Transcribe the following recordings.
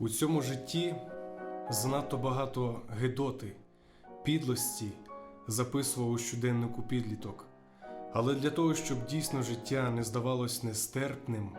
У цьому житті занадто багато гидоти, підлості записував у щоденнику підліток. Але для того, щоб дійсно життя не здавалось нестерпним,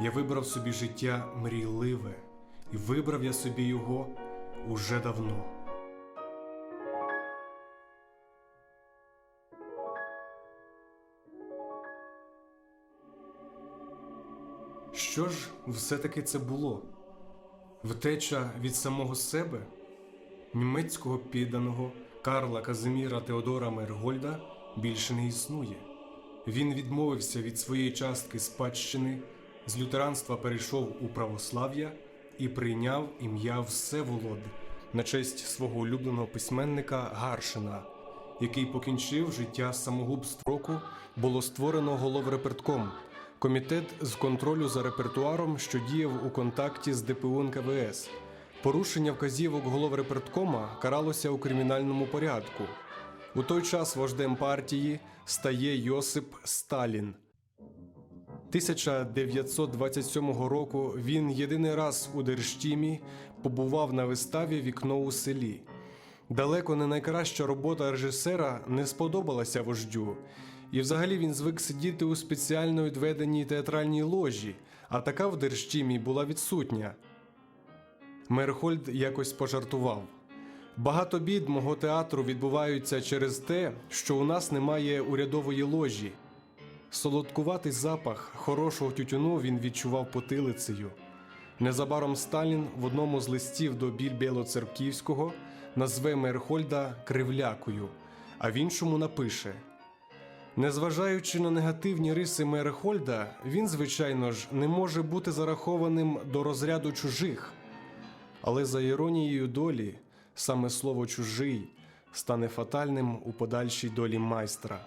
я вибрав собі життя мрійливе, і вибрав я собі його уже давно. Що ж все-таки це було? Втеча від самого себе, німецького підданого Карла Казиміра Теодора Мергольда більше не існує. Він відмовився від своєї частки спадщини, з лютеранства перейшов у православ'я і прийняв ім'я Всеволод на честь свого улюбленого письменника Гаршина, який покінчив життя самогубств року, було створено головрепертком комітет з контролю за репертуаром, що діяв у контакті з ДПУ НКВС. Порушення вказівок головреперткома каралося у кримінальному порядку. У той час вождем партії стає Йосип Сталін. 1927 року він єдиний раз у Держтімі побував на виставі Вікно у селі. Далеко не найкраща робота режисера не сподобалася вождю, і взагалі він звик сидіти у спеціально відведеній театральній ложі, а така в Держтімі була відсутня. Мерхольд якось пожартував. Багато бід мого театру відбуваються через те, що у нас немає урядової ложі. Солодкуватий запах хорошого тютюну він відчував потилицею. Незабаром Сталін в одному з листів до біль Білоцерківського назве Мерхольда кривлякою, а в іншому напише: Незважаючи на негативні риси Мерхольда, він, звичайно ж, не може бути зарахованим до розряду чужих. Але за іронією долі, саме слово чужий стане фатальним у подальшій долі майстра.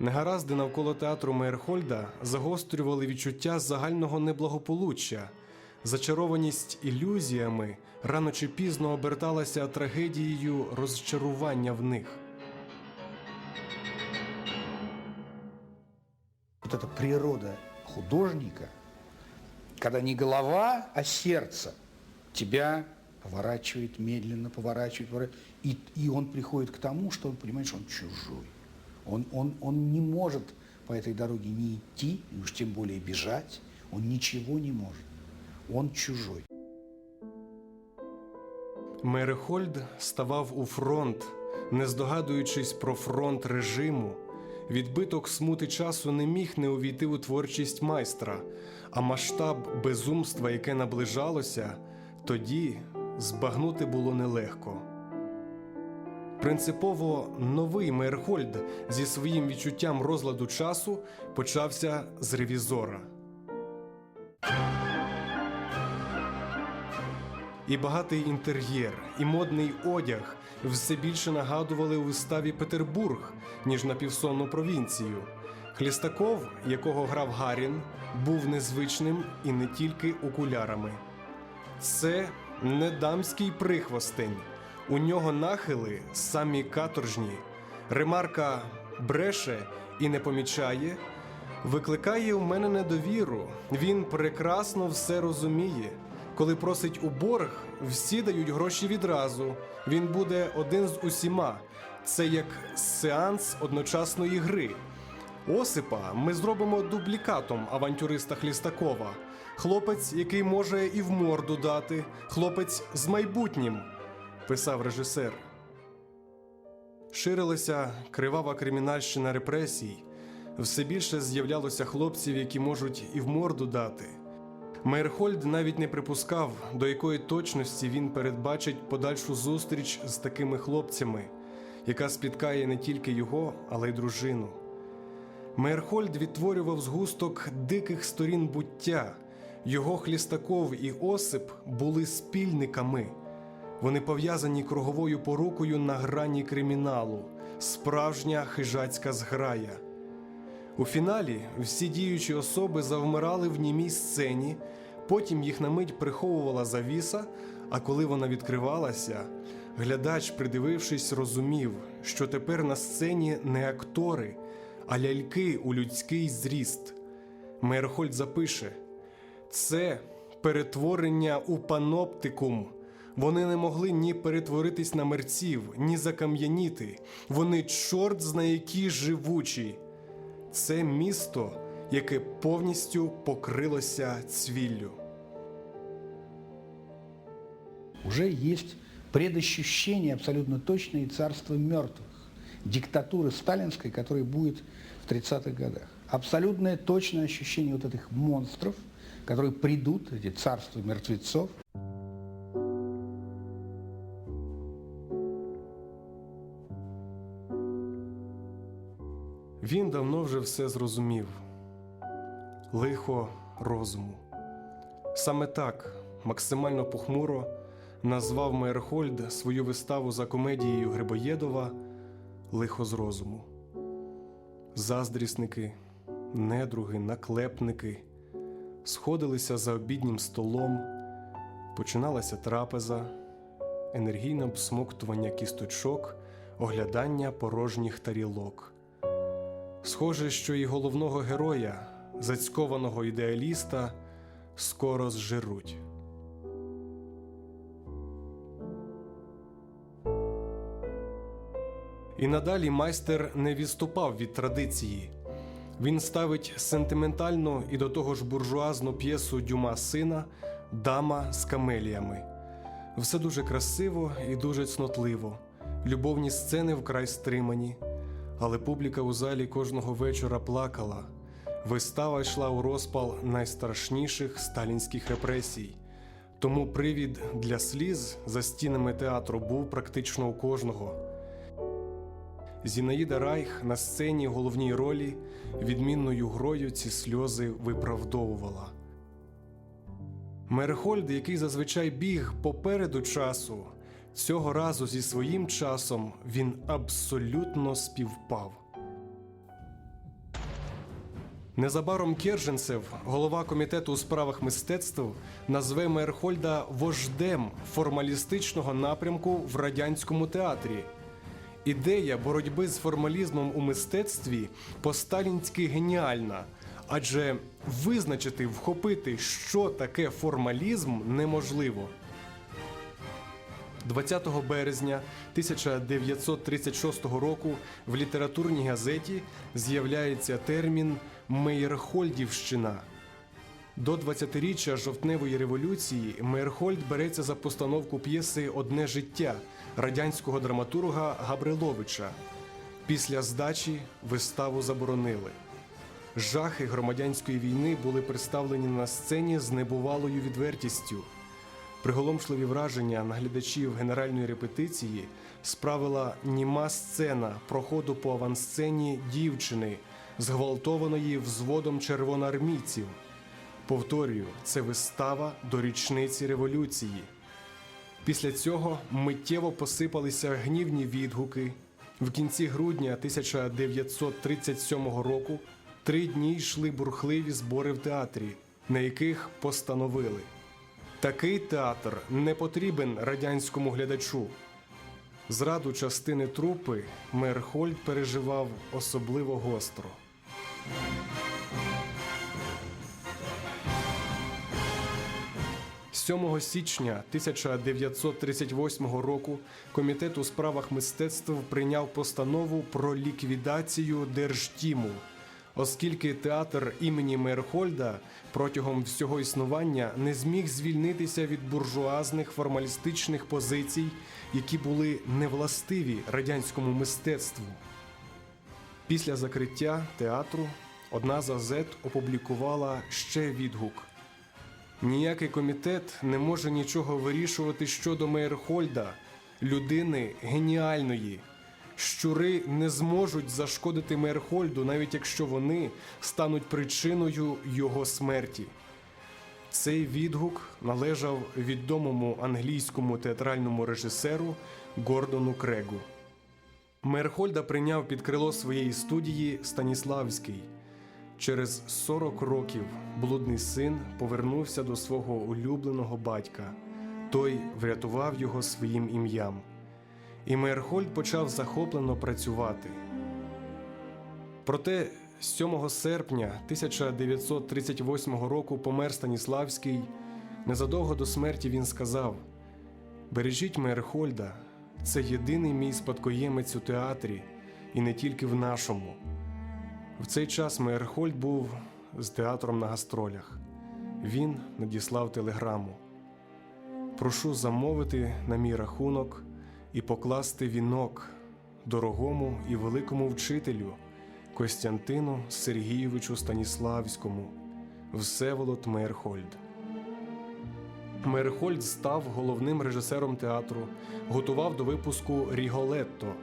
Негаразди навколо театру Мейерхольда загострювали відчуття загального неблагополуччя. Зачарованість ілюзіями рано чи пізно оберталася трагедією розчарування в них. Вот эта природа художника, когда не голова, а сердце тебя поворачивает медленно, поворачивает, поворачивает. И, и он приходит к тому, что он понимает, что он чужой. Он, он, он не может по этой дороге не идти, и уж тем более бежать. Он ничего не может. Он чужой. Мерехольд ставав у фронт, не здогадуючись про фронт режиму. Відбиток смути часу не міг не увійти у творчість майстра, а масштаб безумства, яке наближалося, тоді збагнути було нелегко. Принципово новий Мейерхольд зі своїм відчуттям розладу часу почався з ревізора. І багатий інтер'єр, і модний одяг все більше нагадували у виставі Петербург, ніж на півсонну провінцію. Хлістаков, якого грав Гарін, був незвичним і не тільки окулярами. Це не дамський прихвостень. У нього нахили самі каторжні. Ремарка бреше і не помічає, викликає у мене недовіру. Він прекрасно все розуміє. Коли просить у борг, всі дають гроші відразу. Він буде один з усіма. Це як сеанс одночасної гри. Осипа ми зробимо дублікатом авантюриста Хлістакова. Хлопець, який може і в морду дати, хлопець з майбутнім, писав режисер. Ширилася кривава кримінальщина репресій. Все більше з'являлося хлопців, які можуть і в морду дати. Мейерхольд навіть не припускав, до якої точності він передбачить подальшу зустріч з такими хлопцями, яка спіткає не тільки його, але й дружину. Мейерхольд відтворював згусток диких сторін буття. Його Хлістаков і Осип були спільниками. Вони пов'язані круговою порукою на грані криміналу, справжня хижацька зграя. У фіналі всі діючі особи завмирали в німій сцені, потім їх на мить приховувала завіса, а коли вона відкривалася, глядач, придивившись, розумів, що тепер на сцені не актори, а ляльки у людський зріст. Мейерхольд запише: це перетворення у паноптикум. Вони не могли ні перетворитись на мерців, ні закам'яніти. Вони чорт зна які живучі Це місто, яке повністю покрилося цвіллю. Уже есть предощущение абсолютно точное и царства мертвых, диктатуры сталинской, которая будет в 30-х годах. Абсолютное точное ощущение вот этих монстров, которые придут, эти царства мертвецов, Він давно вже все зрозумів. Лихо розуму. Саме так, максимально похмуро, назвав Мейерхольд свою виставу за комедією Грибоєдова Лихо з розуму. Заздрісники, недруги, наклепники сходилися за обіднім столом, починалася трапеза, енергійне обсмоктування кісточок, оглядання порожніх тарілок. Схоже, що і головного героя, зацькованого ідеаліста, скоро зжируть. І надалі майстер не відступав від традиції. Він ставить сентиментальну і до того ж буржуазну п'єсу Дюма сина Дама з камеліями. Все дуже красиво і дуже цнотливо. Любовні сцени вкрай стримані, але публіка у залі кожного вечора плакала. Вистава йшла у розпал найстрашніших сталінських репресій. Тому привід для сліз за стінами театру був практично у кожного. Зінаїда Райх на сцені головній ролі відмінною грою ці сльози виправдовувала. Мерхольд, який зазвичай біг попереду часу, цього разу зі своїм часом він абсолютно співпав. Незабаром Керженцев, голова комітету у справах мистецтв, назве Мейерхольда вождем формалістичного напрямку в радянському театрі. Ідея боротьби з формалізмом у мистецтві по-сталінськи геніальна, адже визначити, вхопити, що таке формалізм, неможливо. 20 березня 1936 року в літературній газеті з'являється термін Мейерхольдівщина. До 20-річчя жовтневої революції Мейерхольд береться за постановку п'єси Одне життя радянського драматурга Габриловича. Після здачі виставу заборонили. Жахи громадянської війни були представлені на сцені з небувалою відвертістю. Приголомшливі враження наглядачів генеральної репетиції справила німа сцена проходу по авансцені дівчини, зґвалтованої взводом червоноармійців. Повторюю, це вистава до річниці революції. Після цього миттєво посипалися гнівні відгуки. В кінці грудня 1937 року три дні йшли бурхливі збори в театрі, на яких постановили. Такий театр не потрібен радянському глядачу. Зраду частини трупи Мерхольд переживав особливо гостро. 7 січня 1938 року комітет у справах мистецтв прийняв постанову про ліквідацію Держтіму, оскільки театр імені Мейерхольда протягом всього існування не зміг звільнитися від буржуазних формалістичних позицій, які були невластиві радянському мистецтву. Після закриття театру одна з газет опублікувала ще відгук. Ніякий комітет не може нічого вирішувати щодо Мейерхольда, людини геніальної. Щури не зможуть зашкодити Мейерхольду, навіть якщо вони стануть причиною його смерті. Цей відгук належав відомому англійському театральному режисеру Гордону Крегу. Мерхольда прийняв під крило своєї студії Станіславський. Через 40 років блудний син повернувся до свого улюбленого батька. Той врятував його своїм ім'ям. І Мейерхольд почав захоплено працювати. Проте 7 серпня 1938 року помер Станіславський, Незадовго до смерті він сказав: Бережіть Мейерхольда, це єдиний мій спадкоємець у театрі, і не тільки в нашому. В цей час Мейерхольд був з театром на гастролях. Він надіслав телеграму. Прошу замовити на мій рахунок і покласти вінок дорогому і великому вчителю Костянтину Сергійовичу Станіславському, Всеволод Мейерхольд. Мейерхольд став головним режисером театру, готував до випуску Ріголетто,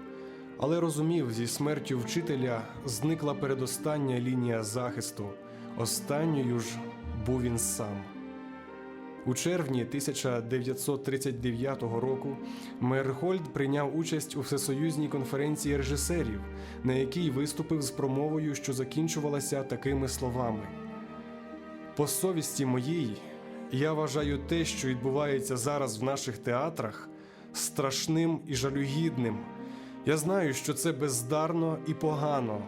але розумів, зі смертю вчителя зникла передостання лінія захисту. Останньою ж був він сам. У червні 1939 року Мейерхольд прийняв участь у всесоюзній конференції режисерів, на якій виступив з промовою, що закінчувалася такими словами: По совісті моїй, я вважаю те, що відбувається зараз в наших театрах, страшним і жалюгідним. Я знаю, що це бездарно і погано.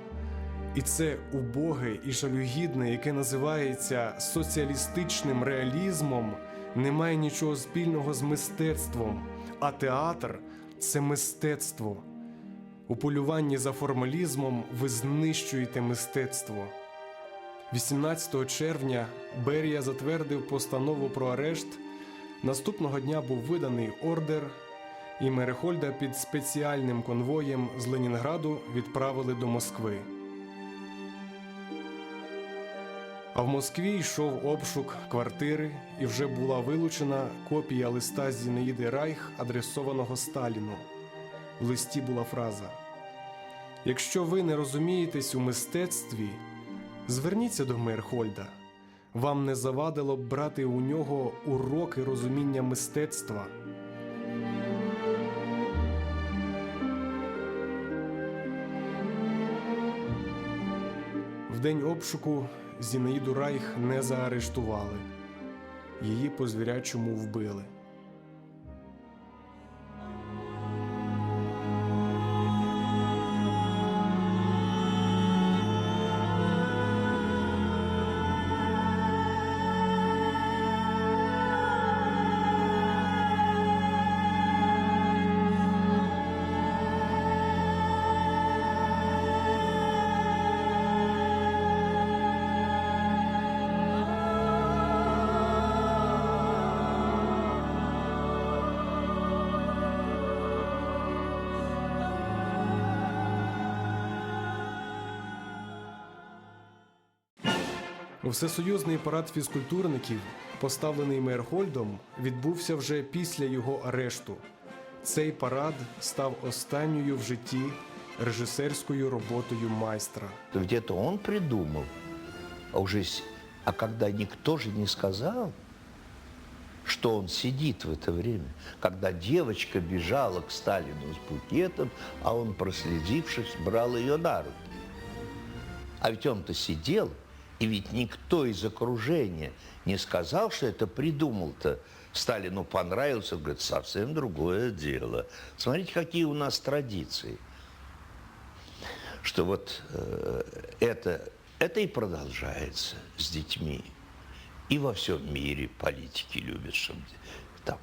І це убоге і жалюгідне, яке називається соціалістичним реалізмом, не має нічого спільного з мистецтвом, а театр це мистецтво. У полюванні за формалізмом ви знищуєте мистецтво. 18 червня Берія затвердив постанову про арешт. Наступного дня був виданий ордер, і Мерехольда під спеціальним конвоєм з Ленінграду відправили до Москви. А в Москві йшов обшук квартири, і вже була вилучена копія листа Зінаїди Райх, адресованого Сталіну. В листі була фраза: Якщо ви не розумієтесь у мистецтві, зверніться до Мейерхольда. Вам не завадило б брати у нього уроки розуміння мистецтва. В день обшуку Зінаїду Райх не заарештували. Її по звірячому вбили. Всесоюзний парад фізкультурників, поставлений Мейерхольдом, відбувся вже після його арешту. Цей парад став останньою в житті режисерською роботою майстра. То ведь это он придумал. А уже а когда никто же не сказал, что он сидит в это время, когда девочка бежала к Сталину с букетом, а он, проследившись, брал ее на руки. А ведь он-то сидел, и ведь никто из окружения не сказал, что это придумал-то. Сталину понравился, говорит, совсем другое дело. Смотрите, какие у нас традиции что вот э, это, это и продолжается с детьми. И во всем мире политики любят, чтобы там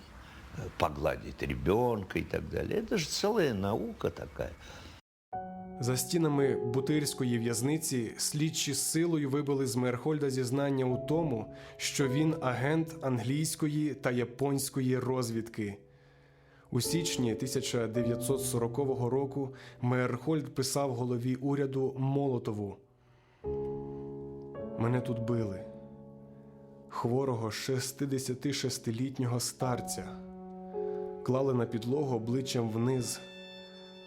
э, погладить ребенка и так далее. Это же целая наука такая. За стінами Бутирської в'язниці слідчі силою вибили з Мейерхольда зізнання у тому, що він агент англійської та японської розвідки. У січні 1940 року Мейерхольд писав голові уряду Молотову: Мене тут били. Хворого 66-літнього старця клали на підлогу обличчям вниз.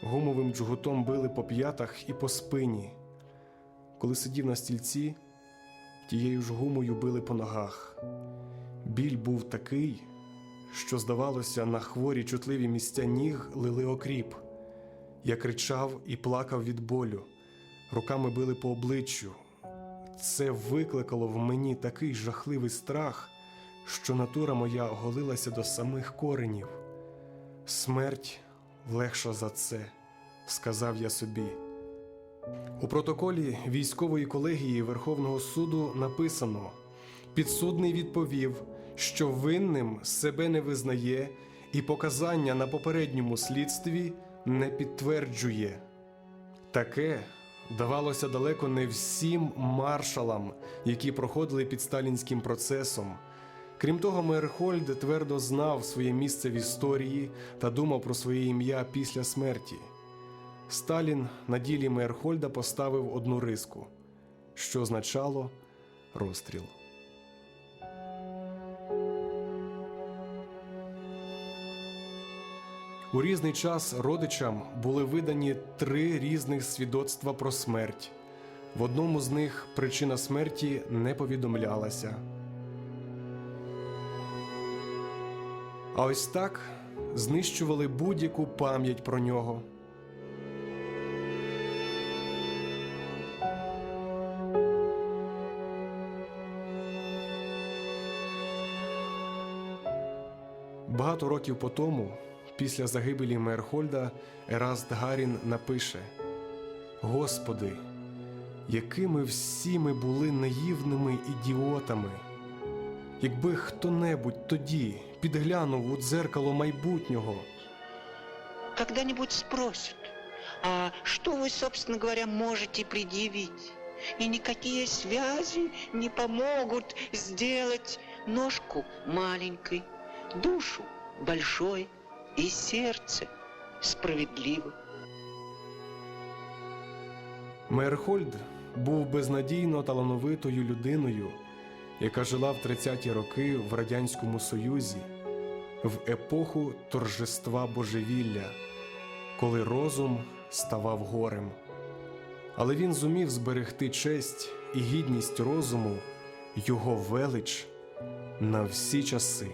Гумовим джгутом били по п'ятах і по спині. Коли сидів на стільці, тією ж гумою били по ногах. Біль був такий, що, здавалося, на хворі чутливі місця ніг лили окріп. Я кричав і плакав від болю, руками били по обличчю. Це викликало в мені такий жахливий страх, що натура моя оголилася до самих коренів. Смерть легша за це, сказав я собі. У протоколі військової колегії Верховного суду написано: підсудний відповів, що винним себе не визнає і показання на попередньому слідстві не підтверджує. Таке давалося далеко не всім маршалам, які проходили під сталінським процесом. Крім того, Мейерхольд твердо знав своє місце в історії та думав про своє ім'я після смерті. Сталін на ділі Мейерхольда поставив одну риску, що означало розстріл. У різний час родичам були видані три різних свідоцтва про смерть. В одному з них причина смерті не повідомлялася. А ось так знищували будь-яку пам'ять про нього. Багато років по тому, після загибелі Мейерхольда, Ераст Гарін напише: Господи, якими всі ми були наївними ідіотами. Якби хто-небудь тоді підглянув у дзеркало майбутнього, Когда-нибудь спросят, а что вы, собственно говоря, можете предъявить? И никакие связи не помогут сделать ножку маленькой, душу большой и сердце справедливым. Мейерхольд був безнадійно талановитою людиною, яка жила в 30-ті роки в Радянському Союзі, в епоху торжества божевілля, коли розум ставав горем. Але він зумів зберегти честь і гідність розуму, його велич на всі часи.